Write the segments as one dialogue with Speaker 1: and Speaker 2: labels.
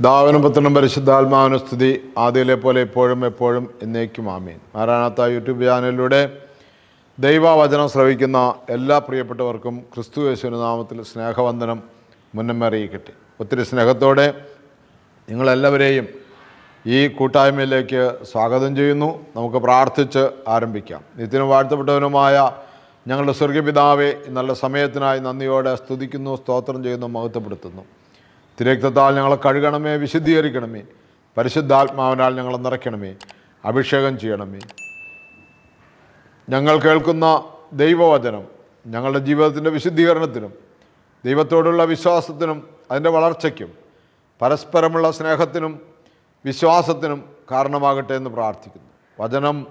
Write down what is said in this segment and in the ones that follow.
Speaker 1: ദാവനും പുത്രനും പരിശുദ്ധാത്മാവിന് സ്തുതി. ആദ്യയിലെ പോലെ ഇപ്പോഴും എപ്പോഴും എന്നേക്കും ആമീൻ. മാരാണാത്ത യൂട്യൂബ് ചാനലിലൂടെ ദൈവവചനം ശ്രവിക്കുന്ന എല്ലാ പ്രിയപ്പെട്ടവർക്കും ക്രിസ്തു യേശുവിന്റെ നാമത്തിൽ സ്നേഹവന്ദനം മുന്നമേ അറിയിക്കട്ടെ. ഒത്തിരി സ്നേഹത്തോടെ നിങ്ങളെല്ലാവരെയും ഈ കൂട്ടായ്മയിലേക്ക് സ്വാഗതം ചെയ്യുന്നു. നമുക്ക് പ്രാർത്ഥിച്ച് ആരംഭിക്കാം. നിത്യനും വാഴ്ത്തപ്പെട്ടവനുമായ ഞങ്ങളുടെ സ്വർഗപിതാവെ നല്ല സമയത്തിനായി നന്ദിയോടെ സ്തുതിക്കുന്നു സ്തോത്രം ചെയ്യുന്നു മഹത്വപ്പെടുത്തുന്നു. തിരക്തത്താൽ ഞങ്ങളെ കഴുകണമേ വിശുദ്ധീകരിക്കണമേ. പരിശുദ്ധാത്മാവിനാൽ ഞങ്ങളെ നിറയ്ക്കണമേ അഭിഷേകം ചെയ്യണമേ. ഞങ്ങൾ കേൾക്കുന്ന ദൈവവചനം ഞങ്ങളുടെ ജീവിതത്തിന്റെ വിശുദ്ധീകരണത്തിനും ദൈവത്തോടുള്ള വിശ്വാസത്തിനും അതിന്റെ വളർച്ചയ്ക്കും പരസ്പരമുള്ള സ്നേഹത്തിനും വിശ്വാസത്തിനും കാരണമാകട്ടെ എന്ന് പ്രാർത്ഥിക്കുന്നു. വചനം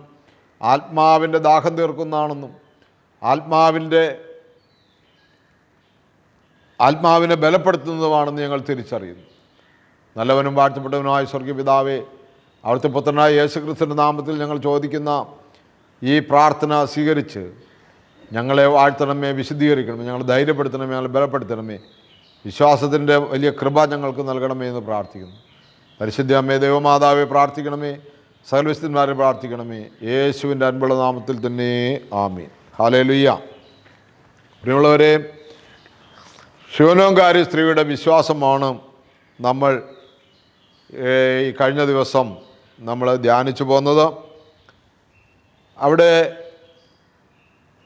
Speaker 1: ആത്മാവിന്റെ ദാഹം തീർക്കുന്നതാണെന്നും ആത്മാവിന്റെ ആത്മാവിനെ ബലപ്പെടുത്തുന്നതുമാണെന്ന് ഞങ്ങൾ തിരിച്ചറിയുന്നു. നല്ലവനും വാഴ്ത്തപ്പെട്ടവനുമായ സ്വർഗീയപിതാവേ അവിടുത്തെ പുത്രനായ യേശുക്രിസ്തുവിന്റെ നാമത്തിൽ ഞങ്ങൾ ചോദിക്കുന്ന ഈ പ്രാർത്ഥന സ്വീകരിച്ച് ഞങ്ങളെ വാഴ്ത്തണമേ വിശദീകരിക്കണമേ ഞങ്ങൾ ധൈര്യപ്പെടുത്തണമേ ഞങ്ങളെ ബലപ്പെടുത്തണമേ വിശ്വാസത്തിന്റെ വലിയ കൃപ ഞങ്ങൾക്ക് നൽകണമേ എന്ന് പ്രാർത്ഥിക്കുന്നു. പരിശുദ്ധ അമ്മേ ദൈവമാതാവെ പ്രാർത്ഥിക്കണമേ സർവീസ്തന്മാരെ പ്രാർത്ഥിക്കണമേ യേശുവിന്റെ അൻപുള്ള നാമത്തിൽ തന്നെ ആമീൻ. ഹാലേലുയ്യ പ്രിയമുള്ളവരെ ശിവനോങ്കാരി സ്ത്രീയുടെ വിശ്വാസമാണ് നമ്മൾ ഈ കഴിഞ്ഞ ദിവസം നമ്മൾ ധ്യാനിച്ചു പോകുന്നത്. അവിടെ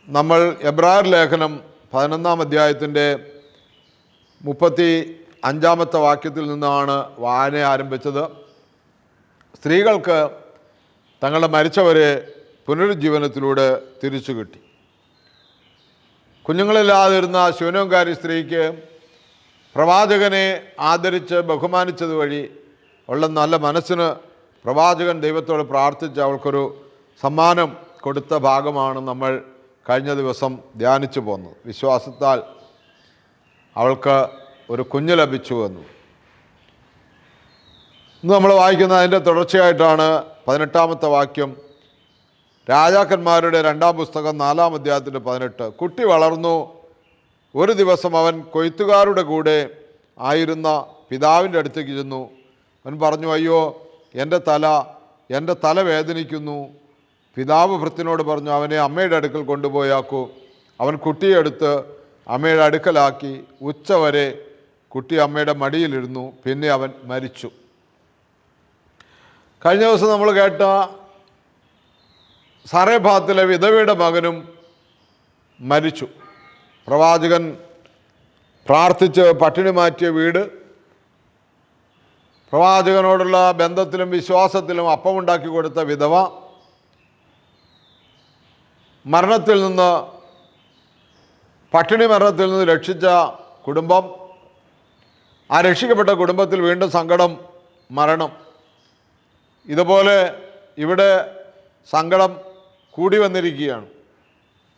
Speaker 1: നമ്മൾ എബ്രായർ ലേഖനം പതിനൊന്നാം അധ്യായത്തിന്റെ മുപ്പത്തി അഞ്ചാമത്തെ വാക്യത്തിൽ നിന്നാണ് വായന ആരംഭിച്ചത്. സ്ത്രീകൾക്ക് തങ്ങളുടെ മരിച്ചവരെ പുനരുജ്ജീവനത്തിലൂടെ തിരിച്ചു കിട്ടി കുഞ്ഞുങ്ങളില്ലാതിരുന്ന ശിവനോങ്കാരി സ്ത്രീക്ക് പ്രവാചകനെ ആദരിച്ച് ബഹുമാനിച്ചത് വഴി ഉള്ള നല്ല മനസ്സിന് പ്രവാചകൻ ദൈവത്തോട് പ്രാർത്ഥിച്ച് അവൾക്കൊരു സമ്മാനം കൊടുത്ത ഭാഗമാണ് നമ്മൾ കഴിഞ്ഞ ദിവസം ധ്യാനിച്ചു പോന്നത്. വിശ്വാസത്താൽ അവൾക്ക് ഒരു കുഞ്ഞ് ലഭിച്ചു എന്ന്. ഇന്ന് നമ്മൾ വായിക്കുന്ന അതിന്റെ തുടർച്ചയായിട്ടാണ് പതിനെട്ടാമത്തെ വാക്യം രാജാക്കന്മാരുടെ രണ്ടാം പുസ്തകം നാലാം അധ്യായത്തിന്റെ പതിനെട്ട്. കുട്ടി വളർന്നു. ഒരു ദിവസം അവൻ കൊയ്ത്തുകാരുടെ കൂടെ ആയിരുന്ന പിതാവിന്റെ അടുത്തേക്ക് ചെന്നു. അവൻ പറഞ്ഞു അയ്യോ എന്റെ തല എന്റെ തല വേദനിക്കുന്നു. പിതാവ് ഭൃത്തിനോട് പറഞ്ഞു അവനെ അമ്മയുടെ അടുക്കൽ കൊണ്ടുപോയാക്കൂ. അവൻ കുട്ടിയെ എടുത്ത് അമ്മയുടെ അടുക്കലാക്കി. ഉച്ചവരെ കുട്ടി അമ്മയുടെ മടിയിലിരുന്നു. പിന്നെ അവൻ മരിച്ചു. കഴിഞ്ഞ ദിവസം നമ്മൾ കേട്ട സറേഭാത്തിലെ വിധവയുടെ മകനും മരിച്ചു. പ്രവാചകൻ പ്രാർത്ഥിച്ച് പട്ടിണി മാറ്റിയ വീട് പ്രവാചകനോടുള്ള ബന്ധത്തിലും വിശ്വാസത്തിലും അപ്പമുണ്ടാക്കി കൊടുത്ത വിധവ മരണത്തിൽ നിന്ന് പട്ടിണി മരണത്തിൽ നിന്ന് രക്ഷിച്ച കുടുംബം ആ രക്ഷിക്കപ്പെട്ട കുടുംബത്തിൽ വീണ്ടും സങ്കടം മരണം. ഇതുപോലെ ഇവിടെ സങ്കടം കൂടി വന്നിരിക്കുകയാണ്.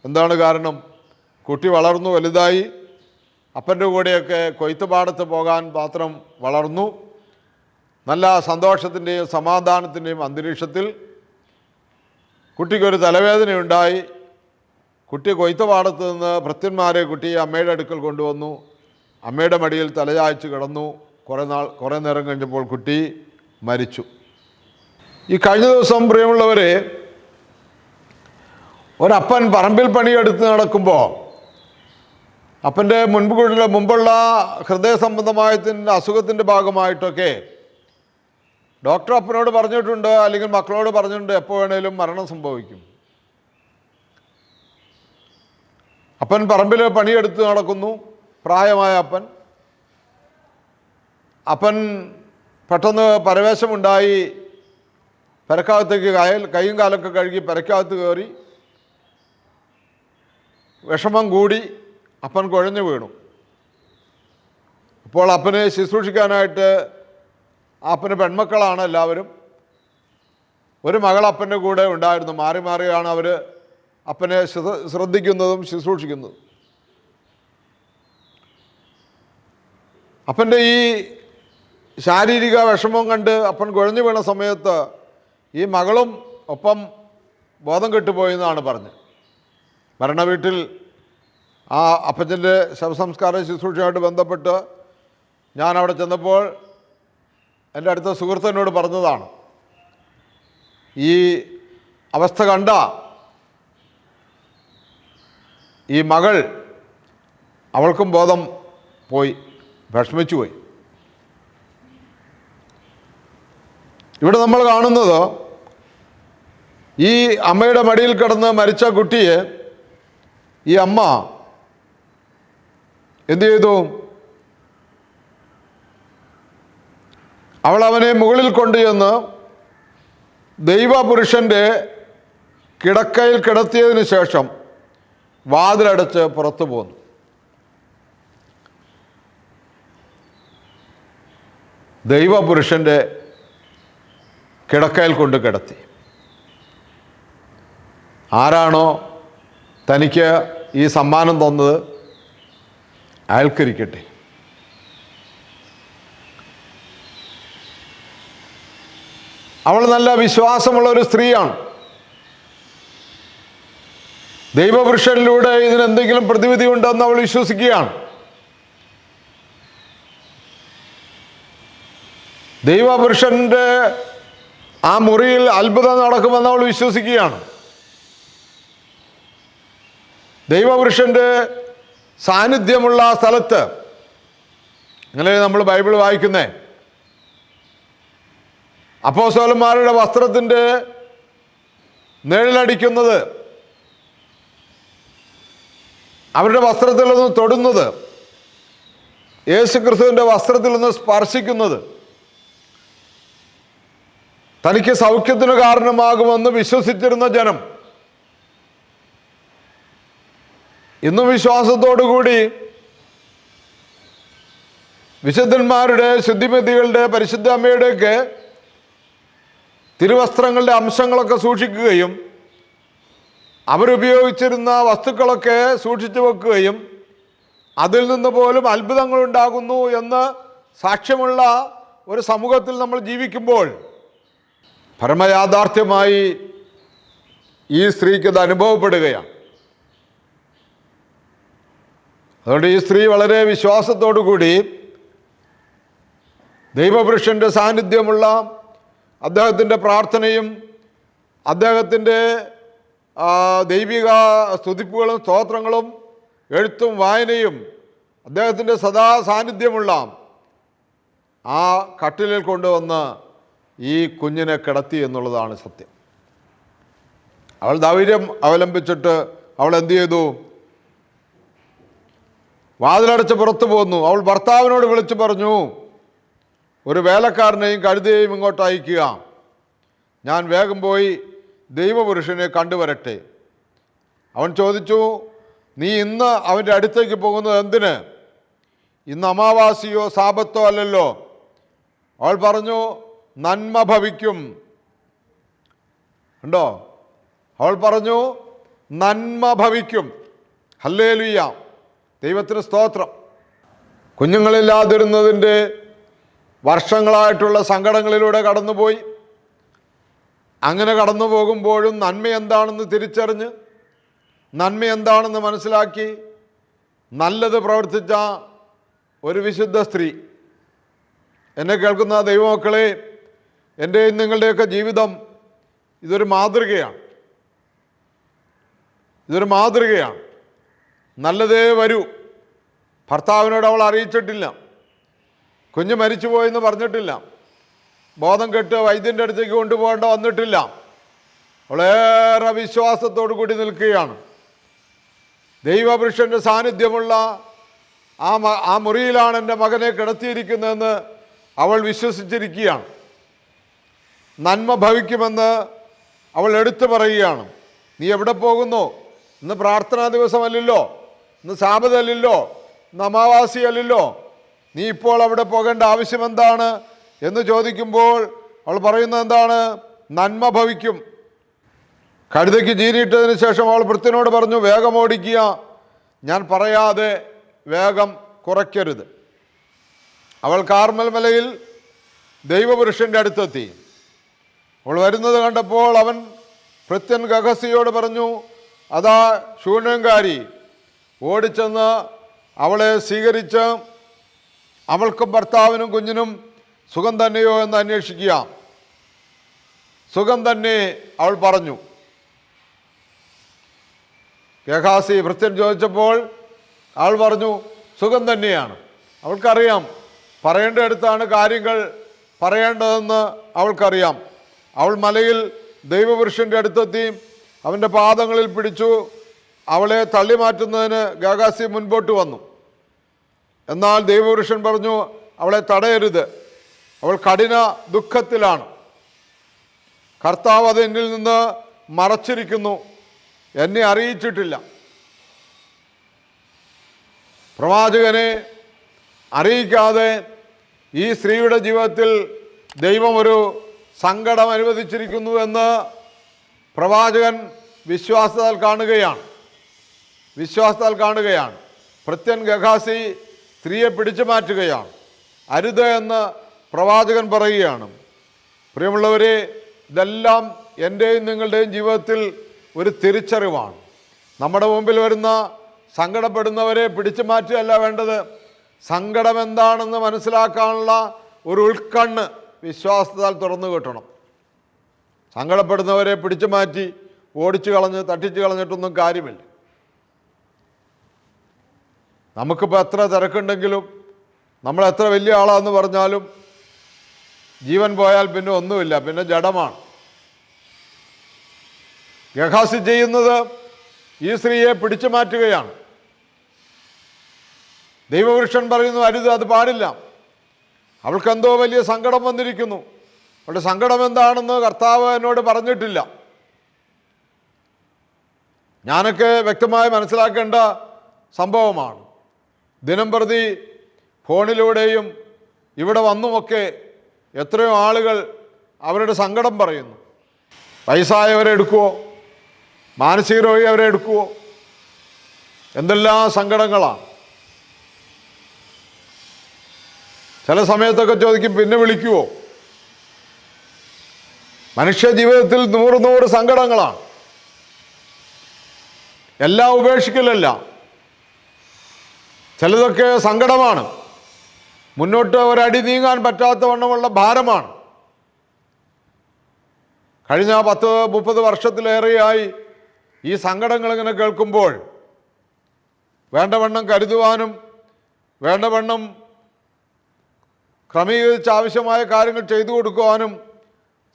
Speaker 1: എന്താണ് കാരണം? കുട്ടി വളർന്നു വലുതായി. അപ്പന്റെ കൂടെയൊക്കെ കൊയ്ത്തുപാടത്ത് പോകാൻ മാത്രം വളർന്നു. നല്ല സന്തോഷത്തിന്റെയും സമാധാനത്തിന്റെയും അന്തരീക്ഷത്തിൽ കുട്ടിക്കൊരു തലവേദനയുണ്ടായി. കുട്ടി കൊയ്ത്തുപാടത്ത് നിന്ന് ഭൃത്യന്മാരെ കുട്ടിയെ അമ്മയുടെ അടുക്കൽ കൊണ്ടുവന്നു. അമ്മയുടെ മടിയിൽ തലചായ്ച്ച് കിടന്നു. കുറേ നാൾ കുറേ നേരം കഴിഞ്ഞപ്പോൾ കുട്ടി മരിച്ചു. ഈ കഴിഞ്ഞ ദിവസം പ്രിയമുള്ളവരെ ഒരപ്പൻ പറമ്പിൽ പണിയെടുത്ത് നടക്കുമ്പോൾ അപ്പന്റെ മുൻപുള്ള മുമ്പുള്ള ഹൃദയ സംബന്ധമായതിന്റെ അസുഖത്തിന്റെ ഭാഗമായിട്ടൊക്കെ ഡോക്ടർ അപ്പനോട് പറഞ്ഞിട്ടുണ്ട് അല്ലെങ്കിൽ മക്കളോട് പറഞ്ഞിട്ടുണ്ട് എപ്പോൾ വേണേലും മരണം സംഭവിക്കും. അപ്പൻ പറമ്പിൽ പണിയെടുത്ത് നടക്കുന്നു പ്രായമായ അപ്പൻ. അപ്പൻ പെട്ടെന്ന് പരവേശമുണ്ടായി പെരക്കകത്തേക്ക് കയൽ കൈയും കാലൊക്കെ കഴുകി പെരക്കകത്ത് കയറി വിഷമം കൂടി അപ്പൻ കുഴഞ്ഞു വീണു. അപ്പോൾ അപ്പനെ ശുശ്രൂഷിക്കാനായിട്ട് അപ്പന് പെൺമക്കളാണ് എല്ലാവരും. ഒരു മകൾ അപ്പന്റെ കൂടെ ഉണ്ടായിരുന്നു. മാറി മാറിയാണ് അവർ അപ്പനെ ശ്രദ്ധ- ശ്രദ്ധിക്കുന്നതും ശുശ്രൂഷിക്കുന്നതും. അപ്പന്റെ ഈ ശാരീരിക വിഷമം കണ്ട് അപ്പൻ കുഴഞ്ഞു വീണ സമയത്ത് ഈ മകളും ഒപ്പം ബോധം കെട്ടുപോയി എന്നാണ് പറഞ്ഞത്. മരണ വീട്ടിൽ ആ അപ്പച്ചന്റെ ശവസംസ്കാര ശുശ്രൂഷയുമായിട്ട് ബന്ധപ്പെട്ട് ഞാൻ അവിടെ ചെന്നപ്പോൾ എന്റെ അടുത്ത സുഹൃത്തിനോട് പറഞ്ഞതാണ് ഈ അവസ്ഥ കണ്ട ഈ മകൾ അവൾക്കും ബോധം പോയി വിഷമിച്ചു പോയി. ഇവിടെ നമ്മൾ കാണുന്നത് ഈ അമ്മയുടെ മടിയിൽ കിടന്ന് മരിച്ച കുട്ടിയെ ഈ അമ്മ എന്തു ചെയ്തു? അവൾ അവനെ മുകളിൽ കൊണ്ടുചെന്ന് ദൈവപുരുഷന്റെ കിടക്കയിൽ കിടത്തിയതിന് ശേഷം വാതിലടച്ച് പുറത്തു പോന്നു. ദൈവപുരുഷന്റെ കിടക്കയിൽ കൊണ്ട് കിടത്തി. ആരാണോ തനിക്ക് ഈ സമ്മാനം തന്നത് അയാൾക്കിരിക്കട്ടെ അവൾ നല്ല വിശ്വാസമുള്ള ഒരു സ്ത്രീയാണ്. ദൈവപുരുഷനിലൂടെ ഇതിനെന്തെങ്കിലും പ്രതിവിധി ഉണ്ടെന്ന് അവൾ വിശ്വസിക്കുകയാണ്. ദൈവപുരുഷന്റെ ആ മുറിയിൽ അത്ഭുതം നടക്കുമെന്ന് അവൾ വിശ്വസിക്കുകയാണ്. ദൈവപുരുഷന്റെ സാന്നിധ്യമുള്ള സ്ഥലത്ത് അങ്ങനെ നമ്മൾ ബൈബിൾ വായിക്കുന്നേ അപ്പോസ്തലന്മാരുടെ വസ്ത്രത്തിന്റെ നിഴലടിക്കുന്നത് അവരുടെ വസ്ത്രത്തിൽ നിന്ന് തൊടുന്നത് യേശു ക്രിസ്തുവിന്റെ വസ്ത്രത്തിൽ നിന്ന് സ്പർശിക്കുന്നത് തനിക്ക് സൗഖ്യത്തിന് കാരണമാകുമെന്ന് വിശ്വസിച്ചിരുന്ന ജനം ഇന്നും വിശ്വാസത്തോടു കൂടി വിശുദ്ധന്മാരുടെ ശുദ്ധിമതികളുടെ പരിശുദ്ധ അമ്മയുടെയൊക്കെ തിരുവസ്ത്രങ്ങളുടെ അംശങ്ങളൊക്കെ സൂക്ഷിക്കുകയും അവരുപയോഗിച്ചിരുന്ന വസ്തുക്കളൊക്കെ സൂക്ഷിച്ചു വെക്കുകയും അതിൽ നിന്ന് പോലും അത്ഭുതങ്ങൾ ഉണ്ടാകുന്നു എന്ന് സാക്ഷ്യമുള്ള ഒരു സമൂഹത്തിൽ നമ്മൾ ജീവിക്കുമ്പോൾ പരമയാഥാർത്ഥ്യമായി ഈ സ്ത്രീക്ക് ഇത് അനുഭവപ്പെടുകയാണ്. അതുകൊണ്ട് ഈ സ്ത്രീ വളരെ വിശ്വാസത്തോടു കൂടി ദൈവപുരുഷന്റെ സാന്നിധ്യമുള്ള അദ്ദേഹത്തിന്റെ പ്രാർത്ഥനയും അദ്ദേഹത്തിന്റെ ദൈവിക സ്തുതിപ്പുകളും സ്തോത്രങ്ങളും എഴുത്തും വായനയും അദ്ദേഹത്തിന്റെ സദാ സാന്നിധ്യമുള്ള ആ കട്ടിലിൽ കൊണ്ടുവന്ന് ഈ കുഞ്ഞിനെ കിടത്തി എന്നുള്ളതാണ് സത്യം. അവൾ ധൈര്യം അവലംബിച്ചിട്ട് അവൾ എന്തു ചെയ്തു? വാതിലടച്ച് പുറത്തു പോന്നു. അവൾ ഭർത്താവിനോട് വിളിച്ചു പറഞ്ഞു ഒരു വേലക്കാരനെയും കഴുതയെയും ഇങ്ങോട്ട് അയക്കുക ഞാൻ വേഗം പോയി ദൈവപുരുഷനെ കണ്ടുവരട്ടെ. അവൻ ചോദിച്ചു നീ ഇന്ന് അവന്റെ അടുത്തേക്ക് പോകുന്നത് എന്തിന്? ഇന്ന് അമാവാസിയോ സാപത്തോ അല്ലല്ലോ. അവൾ പറഞ്ഞു നന്മ ഭവിക്കും. ഉണ്ടോ അവൾ പറഞ്ഞു നന്മ ഭവിക്കും. ഹല്ലേലുയ്യ ദൈവത്തിന് സ്തോത്രം. കുഞ്ഞുങ്ങളില്ലാതിരുന്നതിന്റെ വർഷങ്ങളായിട്ടുള്ള സങ്കടങ്ങളിലൂടെ കടന്നുപോയി. അങ്ങനെ കടന്നു പോകുമ്പോഴും നന്മ എന്താണെന്ന് തിരിച്ചറിഞ്ഞ് നന്മ എന്താണെന്ന് മനസ്സിലാക്കി നല്ലത് പ്രവർത്തിച്ച ഒരു വിശുദ്ധ സ്ത്രീ. എന്നെ കേൾക്കുന്ന ദൈവമക്കളെ എന്റെയും നിങ്ങളുടെയൊക്കെ ജീവിതം ഇതൊരു മാതൃകയാണ്. ഇതൊരു മാതൃകയാണ്. നല്ലതേ വരൂ. ഭർത്താവിനോട് അവൾ അറിയിച്ചിട്ടില്ല. കുഞ്ഞ് മരിച്ചുപോയെന്ന് പറഞ്ഞിട്ടില്ല. ബോധം കെട്ട് വൈദ്യന്റെ അടുത്തേക്ക് കൊണ്ടുപോകേണ്ട വന്നിട്ടില്ല. വളരെ വിശ്വാസത്തോടു കൂടി നിൽക്കുകയാണ്. ദൈവപുരുഷന്റെ സാന്നിധ്യമുള്ള ആ മ ആ മുറിയിലാണ് എന്റെ മകനെ കിടത്തിയിരിക്കുന്നതെന്ന് അവൾ വിശ്വസിച്ചിരിക്കുകയാണ്. നന്മ ഭവിക്കുമെന്ന് അവൾ എടുത്തു പറയുകയാണ്. നീ എവിടെ പോകുന്നു? ഇന്ന് പ്രാർത്ഥനാ ദിവസമല്ലല്ലോ? ഇന്ന് ഇന്ന് അമാവാസിയല്ലല്ലോ. നീ ഇപ്പോൾ അവിടെ പോകേണ്ട ആവശ്യം എന്താണ് എന്ന് ചോദിക്കുമ്പോൾ അവൾ പറയുന്നത് എന്താണ്? നന്മ ഭവിക്കും. കഴുതയ്ക്ക് ജീരിയിട്ടതിന് ശേഷം അവൾ വൃത്തിനോട് പറഞ്ഞു വേഗം ഓടിക്കുക. ഞാൻ പറയാതെ വേഗം കുറയ്ക്കരുത്. അവൾ കാർമൽ മലയിൽ ദൈവപുരുഷന്റെ അടുത്തെത്തി. അവൾ വരുന്നത് കണ്ടപ്പോൾ അവൻ ഭൃത്യൻ ഗഹസിയോട് പറഞ്ഞു അതാ ശൂന്യങ്കാരി ഓടിച്ചെന്ന് അവളെ സ്വീകരിച്ച് അവൾക്കും ഭർത്താവിനും കുഞ്ഞിനും സുഖം തന്നെയോ എന്ന് അന്വേഷിക്കുക. സുഖം തന്നെ അവൾ പറഞ്ഞു. ഗഹാസി ഭൃത്യൻ ചോദിച്ചപ്പോൾ അവൾ പറഞ്ഞു സുഖം തന്നെയാണ്. അവൾക്കറിയാം. പറയേണ്ടടുത്താണ് കാര്യങ്ങൾ പറയേണ്ടതെന്ന് അവൾക്കറിയാം. അവൾ മലയിൽ ദൈവപുരുഷന്റെ അടുത്തെത്തി അവന്റെ പാദങ്ങളിൽ പിടിച്ചു അവളെ തള്ളി മാറ്റുന്നതിന് ഗാഗാസി മുൻപോട്ട് വന്നു. എന്നാൽ ദൈവപുരുഷൻ പറഞ്ഞു അവളെ തടയരുത്. അവൾ കഠിന ദുഃഖത്തിലാണ്. കർത്താവ് അത് എന്നിൽ നിന്ന് മറച്ചിരിക്കുന്നു. എന്നെ അറിയിച്ചിട്ടില്ല. പ്രവാചകനെ അറിയിക്കാതെ ഈ സ്ത്രീയുടെ ജീവിതത്തിൽ ദൈവം ഒരു സങ്കടം അനുവദിച്ചിരിക്കുന്നു എന്ന് പ്രവാചകൻ വിശ്വാസത്താൽ കാണുകയാണ്. വിശ്വാസത്താൽ കാണുകയാണ്. പ്രത്യൻ ഗഹാസി സ്ത്രീയെ പിടിച്ചു മാറ്റുകയാണ്. അരുത് എന്ന് പ്രവാചകൻ പറയുകയാണ്. പ്രിയമുള്ളവരെ ഇതെല്ലാം എന്റെയും നിങ്ങളുടെയും ജീവിതത്തിൽ ഒരു തിരിച്ചറിവാണ്. നമ്മുടെ മുമ്പിൽ വരുന്ന സങ്കടപ്പെടുന്നവരെ പിടിച്ചു മാറ്റുകയല്ല വേണ്ടത്. സങ്കടം എന്താണെന്ന് മനസ്സിലാക്കാനുള്ള ഒരു ഉൾക്കണ്ണ് വിശ്വാസത്താൽ തുറന്നു കിട്ടണം. സങ്കടപ്പെടുന്നവരെ പിടിച്ചു മാറ്റി ഓടിച്ചു കളഞ്ഞ് തട്ടിച്ചു കളഞ്ഞിട്ടൊന്നും കാര്യമില്ല. നമുക്കിപ്പോൾ എത്ര തിരക്കുണ്ടെങ്കിലും നമ്മൾ എത്ര വലിയ ആളാന്ന് പറഞ്ഞാലും ജീവൻ പോയാൽ പിന്നെ ഒന്നുമില്ല പിന്നെ ജഡമാണ്. ഗഹാസി ചെയ്യുന്നത് ഈ സ്ത്രീയെ പിടിച്ചു മാറ്റുകയാണ്. ദൈവപുരുഷൻ പറയുന്നു അരുത് അത് പാടില്ല. അവൾക്കെന്തോ വലിയ സങ്കടം വന്നിരിക്കുന്നു. അവളുടെ സങ്കടം എന്താണെന്ന് കർത്താവ് എന്നോട് പറഞ്ഞിട്ടില്ല. ഞാനൊക്കെ വ്യക്തമായി മനസ്സിലാക്കേണ്ട സംഭവമാണ്. ദിനം പ്രതി ഫോണിലൂടെയും ഇവിടെ വന്നുമൊക്കെ എത്രയോ ആളുകൾ അവരുടെ സങ്കടം പറയുന്നു. വയസ്സായവരെ എടുക്കുവോ? മാനസിക രോഗി അവരെ എടുക്കുവോ? എന്തെല്ലാം സങ്കടങ്ങളാണ് ചില സമയത്തൊക്കെ ചോദിക്കും പിന്നെ വിളിക്കുവോ? മനുഷ്യ ജീവിതത്തിൽ നൂറ് നൂറ് സങ്കടങ്ങളാണ് എല്ലാം ഉപേക്ഷിക്കലല്ല. ചിലതൊക്കെ സങ്കടമാണ്. മുന്നോട്ട് ഒരടി നീങ്ങാൻ പറ്റാത്ത വണ്ണമുള്ള ഭാരമാണ്. കഴിഞ്ഞ പത്ത് മുപ്പത് വർഷത്തിലേറെയായി ഈ സങ്കടങ്ങൾ ഇങ്ങനെ കേൾക്കുമ്പോൾ വേണ്ടവണ്ണം കരുതുവാനും വേണ്ടവണ്ണം ക്രമീകരിച്ച് ആവശ്യമായ കാര്യങ്ങൾ ചെയ്തു കൊടുക്കുവാനും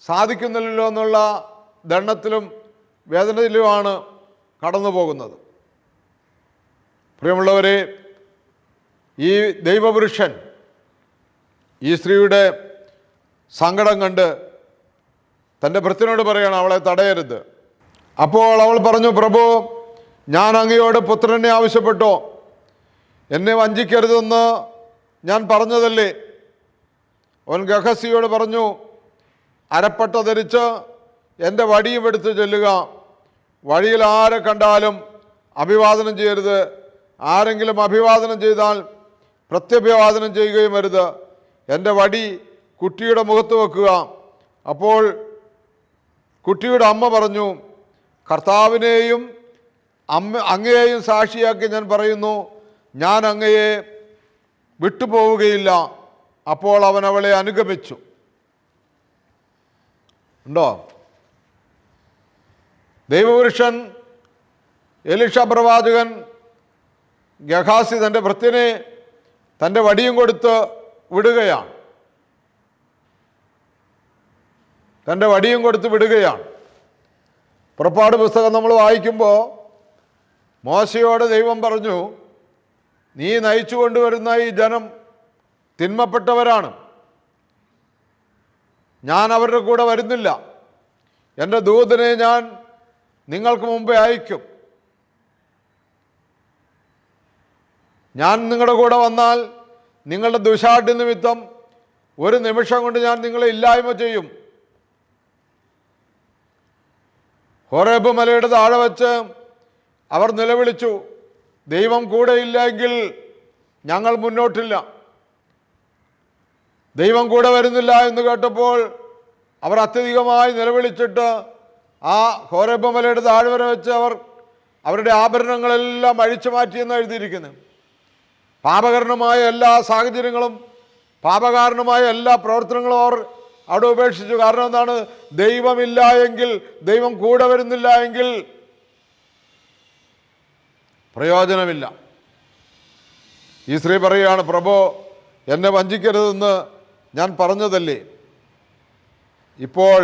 Speaker 1: സാധിക്കുന്നില്ലല്ലോ എന്നുള്ള ദണ്ണത്തിലും വേദനയിലുമാണ് കടന്നു പോകുന്നത് പ്രിയമുള്ളവരെ ഈ ദൈവപുരുഷൻ ഈ സ്ത്രീയുടെ സങ്കടം കണ്ട് തന്റെ ഭൃത്തിനോട് പറയണം അവളെ തടയരുത്. അപ്പോൾ അവൾ പറഞ്ഞു പ്രഭു ഞാൻ അങ്ങയോട് പുത്രനെ ആവശ്യപ്പെട്ടോ? എന്നെ വഞ്ചിക്കരുതെന്ന് ഞാൻ പറഞ്ഞതല്ലേ? അവൻ ഗഹസിയോട് പറഞ്ഞു അരപ്പട്ട ധരിച്ച് എന്റെ വടിയും എടുത്ത് ചെല്ലുക. വഴിയിൽ ആരെ കണ്ടാലും അഭിവാദനം ചെയ്യരുത്. ആരെങ്കിലും അഭിവാദനം ചെയ്താൽ പ്രത്യഭിവാദനം ചെയ്യുകയും വരുത് എന്റെ വടി കുട്ടിയുടെ മുഖത്ത് വെക്കുക. അപ്പോൾ കുട്ടിയുടെ അമ്മ പറഞ്ഞു കർത്താവിനെയും അമ്മ അങ്ങയെയും സാക്ഷിയാക്കി ഞാൻ പറയുന്നു ഞാൻ അങ്ങയെ വിട്ടുപോവുകയില്ല. അപ്പോൾ അവൻ അവളെ അനുഗമിച്ചു. ഉണ്ടോ? ദൈവപുരുഷൻ എലിഷ പ്രവാചകൻ ഗഹാസി തന്റെ ഭൃത്യനെ തന്റെ വടിയും കൊടുത്ത് വിടുകയാണ്. തന്റെ വടിയും കൊടുത്ത് വിടുകയാണ്. പുറപ്പാട് പുസ്തകം നമ്മൾ വായിക്കുമ്പോൾ മോശയോട് ദൈവം പറഞ്ഞു നീ നയിച്ചു കൊണ്ടുവരുന്ന ഈ ജനം തിന്മപ്പെട്ടവരാണ്. ഞാൻ അവരുടെ കൂടെ വരുന്നില്ല. എന്റെ ദൂതനെ ഞാൻ നിങ്ങൾക്ക് മുമ്പേ അയക്കും. ഞാൻ നിങ്ങളുടെ കൂടെ വന്നാൽ നിങ്ങളുടെ ദുശാഠ്യ നിമിത്തം ഒരു നിമിഷം കൊണ്ട് ഞാൻ നിങ്ങളെ ഇല്ലായ്മ ചെയ്യും. ഹോറേബ് മലയുടെ താഴെ വച്ച് അവർ നിലവിളിച്ചു ദൈവം കൂടെയില്ലെങ്കിൽ ഞങ്ങൾ മുന്നോട്ടില്ല. ദൈവം കൂടെ വരുന്നില്ല എന്ന് കേട്ടപ്പോൾ അവർ അത്യധികമായി നിലവിളിച്ചിട്ട് ആ ഹോരേബ് മലയുടെ താഴ്വര വെച്ച് അവർ അവരുടെ ആഭരണങ്ങളെല്ലാം അഴിച്ചു മാറ്റിയെന്ന് എഴുതിയിരിക്കുന്നു. പാപകരണമായ എല്ലാ സാഹചര്യങ്ങളും പാപകാരണമായ എല്ലാ പ്രവർത്തനങ്ങളും അവർ അവിടെ ഉപേക്ഷിച്ചു. കാരണം എന്താണ്? ദൈവമില്ല എങ്കിൽ ദൈവം കൂടെ വരുന്നില്ല എങ്കിൽ പ്രയോജനമില്ല. ഈ സ്ത്രീ പറയുകയാണ് പ്രഭോ എന്നെ വഞ്ചിക്കരുതെന്ന് ഞാൻ പറഞ്ഞതല്ലേ? ഇപ്പോൾ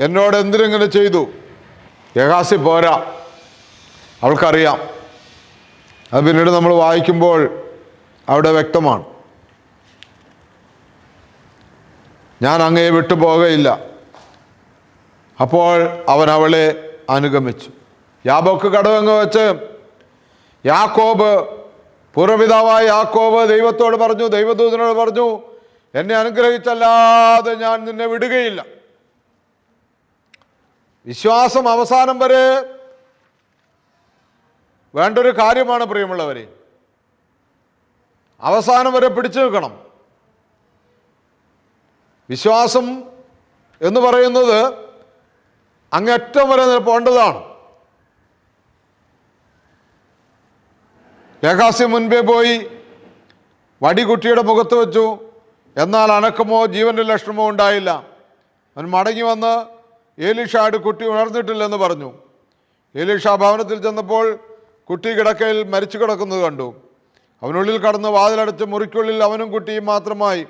Speaker 1: എന്നോട് എന്തിനെങ്ങനെ ചെയ്തു? യഹാസി പോരാ. അവൾക്കറിയാം. അത് പിന്നീട് നമ്മൾ വായിക്കുമ്പോൾ അവിടെ വ്യക്തമാണ്. ഞാൻ അങ്ങയെ വിട്ടു പോകയില്ല. അപ്പോൾ അവൻ അവളെ അനുഗമിച്ചു. യാബോക്ക് കടവങ്ങ് വെച്ച് യാക്കോബ് പൂർവപിതാവായ യാക്കോബ് ദൈവത്തോട് പറഞ്ഞു ദൈവദൂതനോട് പറഞ്ഞു എന്നെ അനുഗ്രഹിച്ചല്ലാതെ ഞാൻ നിന്നെ വിടുകയില്ല. വിശ്വാസം അവസാനം വരെ വേണ്ടൊരു കാര്യമാണ് പ്രിയമുള്ളവരെ. അവസാനം വരെ പിടിച്ചു നിൽക്കണം. വിശ്വാസം എന്ന് പറയുന്നത് അങ്ങേറ്റം വരെ പോകേണ്ടതാണ് ഏകാസ്യം മുൻപേ പോയി വടി കുട്ടിയുടെ മുഖത്ത് വെച്ചു. എന്നാൽ അനക്കമോ ജീവന്റെ ലക്ഷണമോ ഉണ്ടായില്ല. അവൻ മടങ്ങി വന്ന് ഏലിഷാട് കുട്ടി ഉണർന്നിട്ടില്ലെന്ന് പറഞ്ഞു. ഏലിഷ ഭവനത്തിൽ ചെന്നപ്പോൾ കുട്ടി കിടക്കയിൽ മരിച്ചു കിടക്കുന്നത് കണ്ടു. അവനുള്ളിൽ കടന്ന് വാതിലടച്ച് മുറിക്കുള്ളിൽ അവനും കുട്ടിയും മാത്രമായി.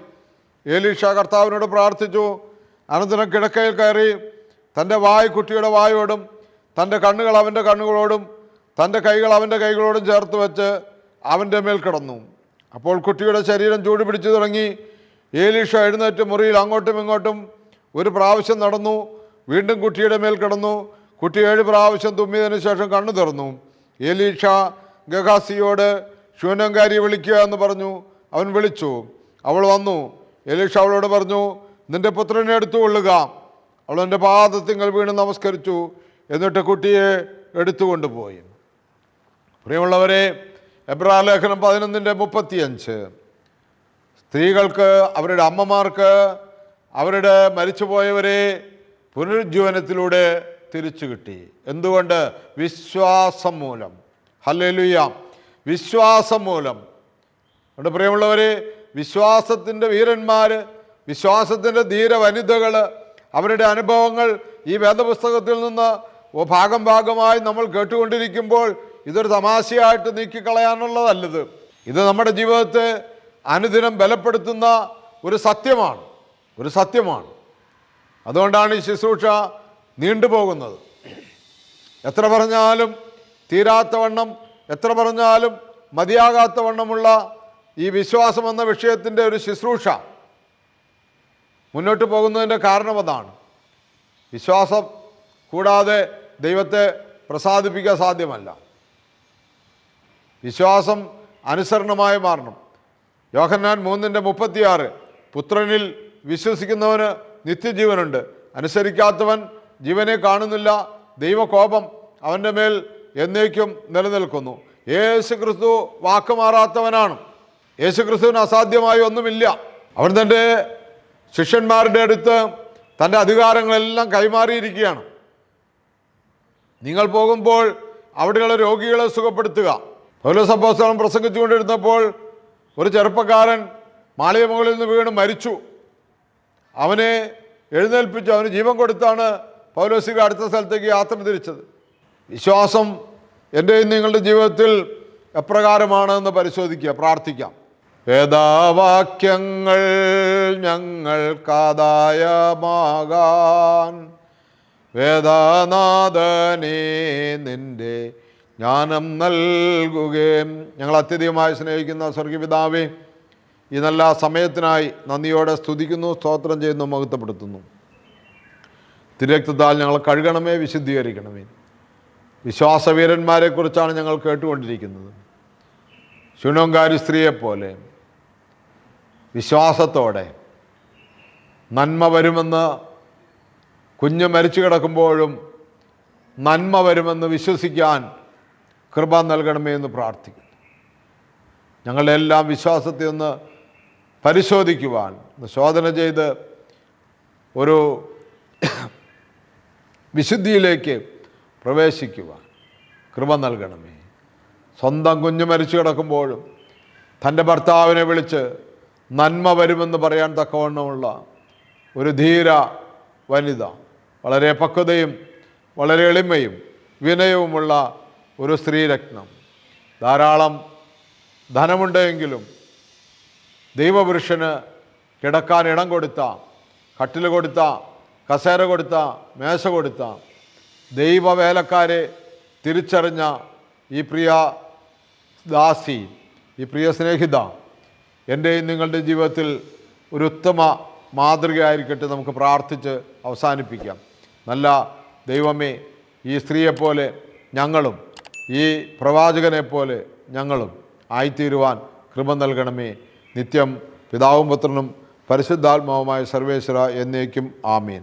Speaker 1: ഏലീഷ കർത്താവിനോട് പ്രാർത്ഥിച്ചു. അനന്തരം കിടക്കയിൽ കയറി തന്റെ വായ് കുട്ടിയുടെ വായോടും തന്റെ കണ്ണുകൾ അവന്റെ കണ്ണുകളോടും തന്റെ കൈകൾ അവന്റെ കൈകളോടും ചേർത്ത് വെച്ച് അവന്റെ മേൽ കിടന്നു. അപ്പോൾ കുട്ടിയുടെ ശരീരം ചൂട് പിടിച്ചു തുടങ്ങി. ഏലീഷ എഴുന്നേറ്റ് മുറിയിൽ അങ്ങോട്ടും ഇങ്ങോട്ടും ഒരു പ്രാവശ്യം നടന്നു. വീണ്ടും കുട്ടിയുടെ മേൽ കിടന്നു. കുട്ടി ഏഴ് പ്രാവശ്യം തുമ്മിയതിനു ശേഷം കണ്ണു തുറന്നു. ഏലീഷ ഗഹാസിയോട് ശൂനങ്കാരി വിളിക്കുക എന്ന് പറഞ്ഞു. അവൻ വിളിച്ചു. അവൾ വന്നു. എലീഷ അവളോട് പറഞ്ഞു നിന്റെ പുത്രനെ എടുത്തു കൊള്ളുക അവൾ എന്റെ പാദത്തിങ്കൽ വീണ് നമസ്കരിച്ചു. എന്നിട്ട് കുട്ടിയെ എടുത്തു കൊണ്ടുപോയി പ്രിയമുള്ളവരെ എബ്രാ ലേഖനം പതിനൊന്നിന്റെ മുപ്പത്തിയഞ്ച്. സ്ത്രീകൾക്ക് അവരുടെ അമ്മമാർക്ക് അവരുടെ മരിച്ചുപോയവരെ പുനരുജ്ജീവനത്തിലൂടെ തിരിച്ചു കിട്ടി. എന്തുകൊണ്ട്? വിശ്വാസം മൂലം. ഹല്ലേലൂയ. വിശ്വാസം മൂലം. അതുകൊണ്ട് പ്രിയമുള്ളവരെ വിശ്വാസത്തിന്റെ വീരന്മാർ വിശ്വാസത്തിന്റെ ധീര വനിതകൾ അവരുടെ അനുഭവങ്ങൾ ഈ വേദപുസ്തകത്തിൽ നിന്ന് ഭാഗം ഭാഗമായി നമ്മൾ കേട്ടുകൊണ്ടിരിക്കുമ്പോൾ ഇതൊരു തമാശയായിട്ട് നീക്കിക്കളയാനുള്ളതല്ലത്. ഇത് നമ്മുടെ ജീവിതത്തെ അനുദിനം ബലപ്പെടുത്തുന്ന ഒരു സത്യമാണ്. ഒരു സത്യമാണ്. അതുകൊണ്ടാണ് ഈ ശുശ്രൂഷ നീണ്ടുപോകുന്നത് എത്ര പറഞ്ഞാലും തീരാത്ത വണ്ണം എത്ര പറഞ്ഞാലും മതിയാകാത്തവണ്ണമുള്ള ഈ വിശ്വാസം എന്ന വിഷയത്തിന്റെ ഒരു ശുശ്രൂഷ മുന്നോട്ട് പോകുന്നതിന്റെ കാരണം അതാണ്. വിശ്വാസം കൂടാതെ ദൈവത്തെ പ്രസാദിപ്പിക്കാൻ സാധ്യമല്ല. വിശ്വാസം അനുസരണമായി മാറണം. യോഹന്നാൻ മൂന്നിന്റെ മുപ്പത്തിയാറ് പുത്രനിൽ വിശ്വസിക്കുന്നവന് നിത്യജീവനുണ്ട്. അനുസരിക്കാത്തവൻ ജീവനെ കാണുന്നില്ല. ദൈവകോപം അവന്റെ മേൽ എന്നേക്കും നിലനിൽക്കുന്നു. യേശു ക്രിസ്തു വാക്കുമാറാത്തവനാണ്. യേശു ക്രിസ്തുവിന് അസാധ്യമായി ഒന്നുമില്ല. അവൻ തന്റെ ശിഷ്യന്മാരുടെ അടുത്ത് തന്റെ അധികാരങ്ങളെല്ലാം കൈമാറിയിരിക്കുകയാണ്. നിങ്ങൾ പോകുമ്പോൾ അവിടെയുള്ള രോഗികളെ സുഖപ്പെടുത്തുക. പൗലോസപ്പോസ്തലം പ്രസംഗിച്ചുകൊണ്ടിരുന്നപ്പോൾ ഒരു ചെറുപ്പക്കാരൻ മാളിക മുകളിൽ നിന്ന് വീണ് മരിച്ചു. അവനെ എഴുന്നേൽപ്പിച്ചു. അവന് ജീവൻ കൊടുത്താണ് പൗലോസിക അടുത്ത സ്ഥലത്തേക്ക് യാത്ര തിരിച്ചത്. വിശ്വാസം എന്റെയും നിങ്ങളുടെ ജീവിതത്തിൽ എപ്രകാരമാണ് എന്ന് പരിശോധിക്കുക പ്രാർത്ഥിക്കാം. വേദാവാക്യങ്ങൾ ഞങ്ങൾക്കാദായമാകാൻ. വേദാനാഥനെ നിന്റെ ജ്ഞാനം നൽകുകയും ഞങ്ങൾ അത്യധികമായി സ്നേഹിക്കുന്ന സ്വർഗീപിതാവേ ഈ നല്ല സമയത്തിനായി നന്ദിയോടെ സ്തുതിക്കുന്നു സ്തോത്രം ചെയ്യുന്നു മഹത്വപ്പെടുത്തുന്നു. തിരക്തത്താൽ ഞങ്ങൾ കഴുകണമേ വിശുദ്ധീകരിക്കണമേ. വിശ്വാസവീരന്മാരെക്കുറിച്ചാണ് ഞങ്ങൾ കേട്ടുകൊണ്ടിരിക്കുന്നത്. ശുനോങ്കാരി സ്ത്രീയെപ്പോലെ വിശ്വാസത്തോടെ നന്മ വരുമെന്ന് കുഞ്ഞ് മരിച്ചു കിടക്കുമ്പോഴും നന്മ വരുമെന്ന് വിശ്വസിക്കാൻ കൃപ നൽകണമേ എന്ന് പ്രാർത്ഥിക്കുന്നു. ഞങ്ങളുടെ എല്ലാം വിശ്വാസത്തെ ഒന്ന് പരിശോധിക്കുവാൻ ശോധന ചെയ്ത് ഒരു വിശുദ്ധിയിലേക്ക് പ്രവേശിക്കുവാൻ കൃപ നൽകണമേ. സ്വന്തം കുഞ്ഞു മരിച്ചു കിടക്കുമ്പോഴും തന്റെ ഭർത്താവിനെ വിളിച്ച് നന്മ വരുമെന്ന് പറയാൻ തക്കവണ്ണമുള്ള ഒരു ധീര വനിത വളരെ പക്വതയും വളരെ എളിമയും വിനയവുമുള്ള ഒരു സ്ത്രീരത്നം. ധാരാളം ധനമുണ്ടെങ്കിലും ദൈവപുരുഷന് കിടക്കാൻ ഇടം കൊടുത്ത കട്ടിൽ കൊടുത്ത കസേര കൊടുത്ത മേശ കൊടുത്ത ദൈവവേലക്കാരെ തിരിച്ചറിഞ്ഞ ഈ പ്രിയ ദാസി ഈ പ്രിയ സ്നേഹിത എന്റെയും നിങ്ങളുടെ ജീവിതത്തിൽ ഒരു ഉത്തമ മാതൃകയായിരിക്കട്ടെ നമുക്ക് പ്രാർത്ഥിച്ച് അവസാനിപ്പിക്കാം. നല്ല ദൈവമേ ഈ സ്ത്രീയെപ്പോലെ ഞങ്ങളും ഈ പ്രവാചകനെപ്പോലെ ഞങ്ങളും ആയിത്തീരുവാൻ കൃപ നൽകണമേ. നിത്യം പിതാവും പുത്രനും പരിശുദ്ധാത്മാവുമായ സർവേശ്വര എന്നേക്കും ആമീൻ.